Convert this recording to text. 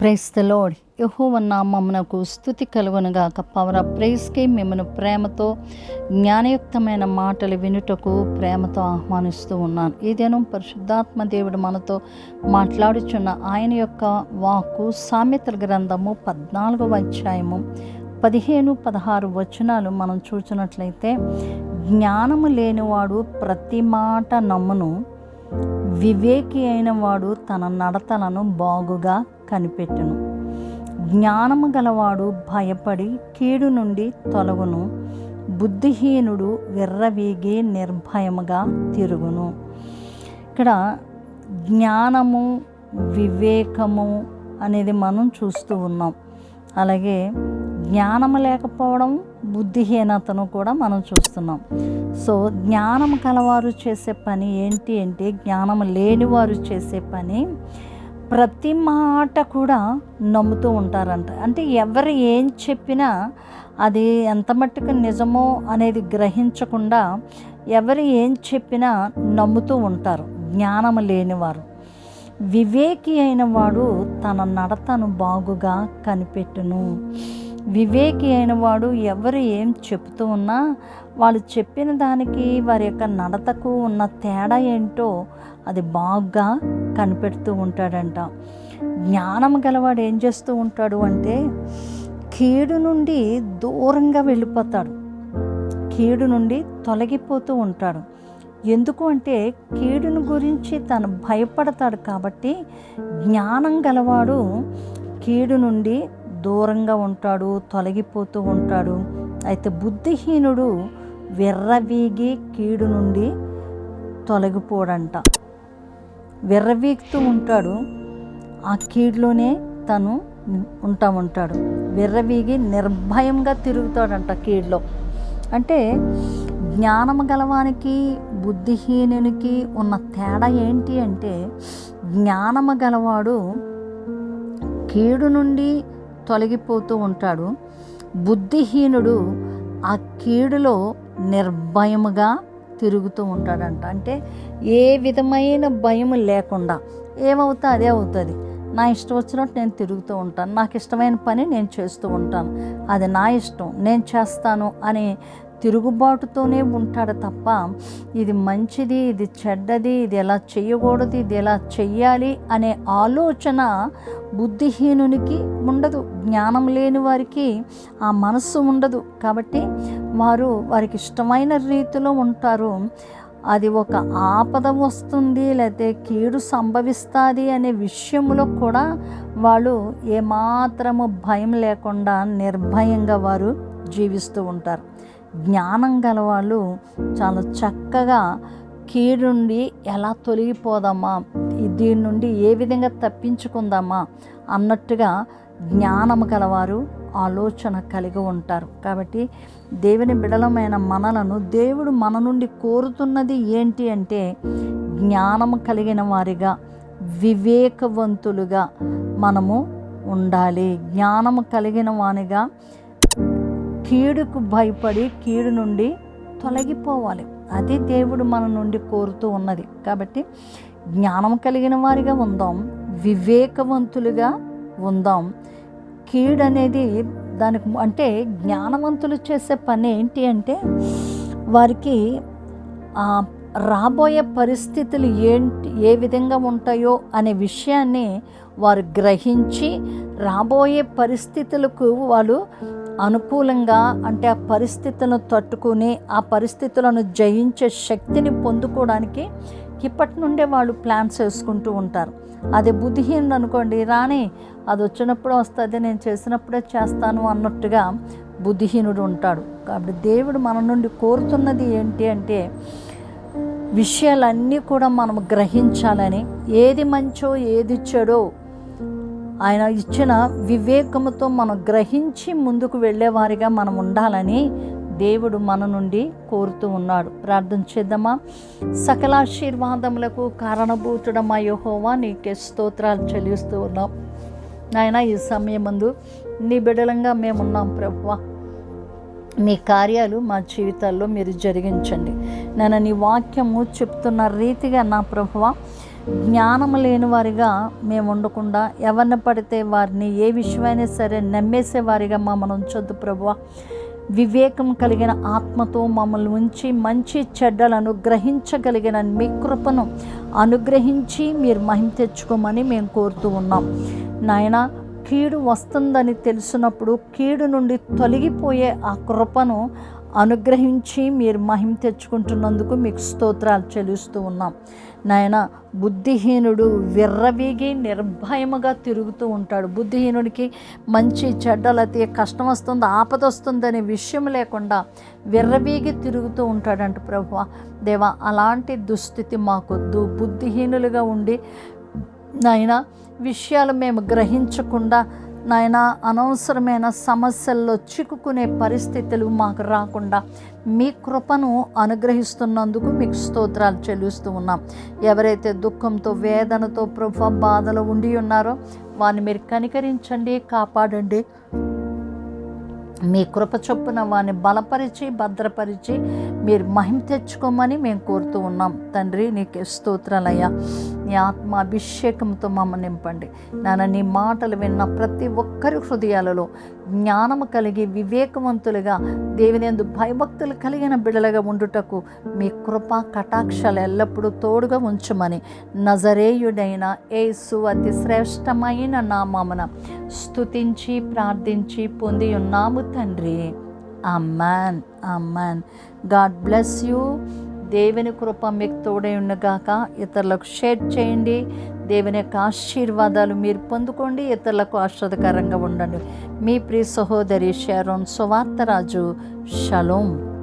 Price the load యహోవ స్థుతి కలుగునుగాక పవర్ ఆఫ్ ప్రైస్కి మిమ్మను ప్రేమతో జ్ఞానయుక్తమైన మాటలు వినుటకు ప్రేమతో ఆహ్వానిస్తూ ఉన్నాను. ఈ దినం పరిశుద్ధాత్మ దేవుడు మనతో మాట్లాడుచున్న ఆయన యొక్క వాక్కు సామెతల గ్రంథము పద్నాలుగవ అధ్యాయము పదిహేను పదహారు వచనాలు మనం చూసినట్లయితే జ్ఞానము లేనివాడు ప్రతి మాట నమ్మును వివేకి అయిన వాడు తన నడతలను బాగుగా కనిపెట్టును. జ్ఞానము గలవాడు భయపడి కీడు నుండి తొలగును. బుద్ధిహీనుడు విర్రవీగి నిర్భయముగా తిరుగును. ఇక్కడ జ్ఞానము వివేకము అనేది మనం చూస్తూ ఉన్నాం. అలాగే జ్ఞానము లేకపోవడం బుద్ధిహీనతను కూడా మనం చూస్తున్నాం. సో జ్ఞానం కలవారు చేసే పని ఏంటి అంటే జ్ఞానం లేనివారు చేసే పని ప్రతి మాట కూడా నమ్ముతూ ఉంటారంట. అంటే ఎవరు ఏం చెప్పినా అది ఎంత మట్టుకు నిజమో అనేది గ్రహించకుండా ఎవరు ఏం చెప్పినా నమ్ముతూ ఉంటారు. జ్ఞానం లేనివారు. వివేకి అయిన వాడు తన నడతను బాగుగా కనిపెట్టును. వివేకి అయిన వాడు ఎవరు ఏం చెప్తూ ఉన్నా వాళ్ళు చెప్పిన దానికి వారి యొక్క నడతకు ఉన్న తేడా ఏంటో అది బాగా కనిపెడుతూ ఉంటాడంట. జ్ఞానం గలవాడు ఏం చేస్తూ ఉంటాడు అంటే కీడు నుండి దూరంగా వెళ్ళిపోతాడు. కీడు నుండి తొలగిపోతూ ఉంటాడు. ఎందుకు అంటే కీడును గురించి తను భయపడతాడు కాబట్టి జ్ఞానం గలవాడు కీడు నుండి దూరంగా ఉంటాడు తొలగిపోతూ ఉంటాడు. అయితే బుద్ధిహీనుడు విర్రవీగి కీడు నుండి తొలగిపోడంట. విర్రవీగుతూ ఉంటాడు. ఆ కీడులోనే తను ఉంటా ఉంటాడు. విర్రవీగి నిర్భయంగా తిరుగుతాడంట కీడులో. అంటే జ్ఞానం గలవానికి బుద్ధిహీనునికి ఉన్న తేడా ఏంటి అంటే జ్ఞానము గలవాడు కీడు నుండి తొలగిపోతూ ఉంటాడు. బుద్ధిహీనుడు ఆ కీడులో నిర్భయముగా తిరుగుతూ ఉంటాడంట. అంటే ఏ విధమైన భయం లేకుండా ఏమవుతా అదే అవుతుంది. నా ఇష్టం వచ్చినట్టు నేను తిరుగుతూ ఉంటాను. నాకు ఇష్టమైన పని నేను చేస్తూ ఉంటాను. అది నా ఇష్టం. నేను చేస్తాను అనే తిరుగుబాటుతోనే ఉంటాడు తప్ప ఇది మంచిది ఇది చెడ్డది ఇది ఎలా చేయకూడదు ఇది ఎలా చెయ్యాలి అనే ఆలోచన బుద్ధిహీనునికి ఉండదు. జ్ఞానం లేని వారికి ఆ మనస్సు ఉండదు. కాబట్టి వారు వారికి ఇష్టమైన రీతిలో ఉంటారు. అది ఒక ఆపద వస్తుంది లేకపోతే కీడు సంభవిస్తుంది అనే విషయంలో కూడా వాళ్ళు ఏమాత్రము భయం లేకుండా నిర్భయంగా వారు జీవిస్తూ ఉంటారు. జ్ఞానం గలవాళ్ళు చాలా చక్కగా కీడుండి ఎలా తొలగిపోదామా? దీని నుండి ఏ విధంగా తప్పించుకుందామా? అన్నట్టుగా జ్ఞానం గలవారు ఆలోచన కలిగి ఉంటారు. కాబట్టి దేవుని బిడలమైన మనలను దేవుడు మన నుండి కోరుతున్నది ఏంటి అంటే జ్ఞానం కలిగిన వారిగా వివేకవంతులుగా మనము ఉండాలి. జ్ఞానము కలిగిన వానిగా కీడుకు భయపడి కీడు నుండి తొలగిపోవాలి. అది దేవుడు మన నుండి కోరుతూ ఉన్నది. కాబట్టి జ్ఞానం కలిగిన వారిగా ఉందాం వివేకవంతులుగా ఉందాం. కీడు అనేది దానికి అంటే జ్ఞానవంతులు చేసే పని ఏంటి అంటే వారికి రాబోయే పరిస్థితులు ఏంటి ఏ విధంగా ఉంటాయో అనే విషయాన్ని వారు గ్రహించి రాబోయే పరిస్థితులకు వాళ్ళు అనుకూలంగా అంటే ఆ పరిస్థితులను తట్టుకుని ఆ పరిస్థితులను జయించే శక్తిని పొందుకోవడానికి ఇప్పటి నుండే వాళ్ళు ప్లాన్స్ వేసుకుంటూ ఉంటారు. అది బుద్ధిహీనుడు అనుకోండి రాని అది వచ్చినప్పుడు వస్తుంది నేను చేసినప్పుడే చేస్తాను అన్నట్టుగా బుద్ధిహీనుడు ఉంటాడు. కాబట్టి దేవుడు మన నుండి కోరుతున్నది ఏంటి అంటే విషయాలన్నీ కూడా మనం గ్రహించాలని ఏది మంచో ఏది చెడో ఆయన ఇచ్చిన వివేకముతో మనం గ్రహించి ముందుకు వెళ్ళేవారిగా మనం ఉండాలని దేవుడు మన నుండి కోరుతూ ఉన్నాడు. ప్రార్థన చేద్దామా? సకలాశీర్వాదములకు కారణభూతుడమా యహోవా నీకే స్తోత్రాలు చెల్లిస్తూ ఉన్నాం. నాయన ఈ సమయం ముందు నీ బిడలంగా మేమున్నాం ప్రభువా. మీ కార్యాలు మా జీవితాల్లో మీరు జరిగించండి. నేను నీ వాక్యము చెప్తున్న రీతిగా నా ప్రభువ జ్ఞానం లేని వారిగా మేము ఉండకుండా ఎవరిని పడితే వారిని ఏ విషయమైనా సరే నమ్మేసే వారిగా మమ్మల్ని ఉంచొద్దు ప్రభువ. వివేకం కలిగిన ఆత్మతో మమ్మల్ని ఉంచి మంచి చెడ్డలను గ్రహించగలిగిన మీ కృపను అనుగ్రహించి మీరు మహిమ తెచ్చుకోమని మేము కోరుతూ ఉన్నాం. నాయన కీడు వస్తుందని తెలిసినప్పుడు కీడు నుండి తొలగిపోయే ఆ కృపను అనుగ్రహించి మీరు మహిమ తెచ్చుకుంటున్నందుకు మీకు స్తోత్రాలు చెల్లిస్తూ ఉన్నాం. నాయన బుద్ధిహీనుడు విర్రవీగి నిర్భయముగా తిరుగుతూ ఉంటాడు. బుద్ధిహీనుడికి మంచి చెడ్డలతి కష్టం వస్తుంది ఆపద వస్తుందనే విషయం లేకుండా విర్రవీగి తిరుగుతూ ఉంటాడంట ప్రభు దేవా అలాంటి దుస్థితి మాకొద్దు. బుద్ధిహీనులుగా ఉండి నాయన విషయాలు మేము గ్రహించకుండా నాయన అనవసరమైన సమస్యల్లో చిక్కుకునే పరిస్థితులు మాకు రాకుండా మీ కృపను అనుగ్రహిస్తున్నందుకు మీకు స్తోత్రాలు చెల్లిస్తూ ఉన్నాం. ఎవరైతే దుఃఖంతో వేదనతో ప్రభు బాధలో ఉండి ఉన్నారో వారిని మీరు కనికరించండి కాపాడండి. మీ కృప చొప్పున వారిని బలపరిచి భద్రపరిచి మీరు మహిమ తెచ్చుకోమని మేము కోరుతూ ఉన్నాం. తండ్రి నీకు స్తోత్రాలయ్యా. నీ ఆత్మ అభిషేకంతో మమ్మల్ని నింపండి. నాన్న నీ మాటలు విన్న ప్రతి ఒక్కరి హృదయాలలో జ్ఞానము కలిగి వివేకవంతులుగా దేవినేందు భయభక్తులు కలిగిన బిడలుగా ఉండుటకు మీ కృప కటాక్షాలు ఎల్లప్పుడూ తోడుగా ఉంచమని నజరేయుడైన ఏసు అతి శ్రేష్టమైన నామామున స్తుతించి ప్రార్థించి పొంది ఉన్నాము తండ్రి. Amen amen God bless you. దేవుని కృప మీకు తోడై ఉండగాక ఇతరులకు షేర్ చేయండి. దేవుని యొక్క ఆశీర్వాదాలు మీరు పొందుకోండి. ఇతరులకు ఆశ్రదకరంగా ఉండండి. మీ ప్రియ సహోదరి షారోన్ సువార్తరాజు. షలోం.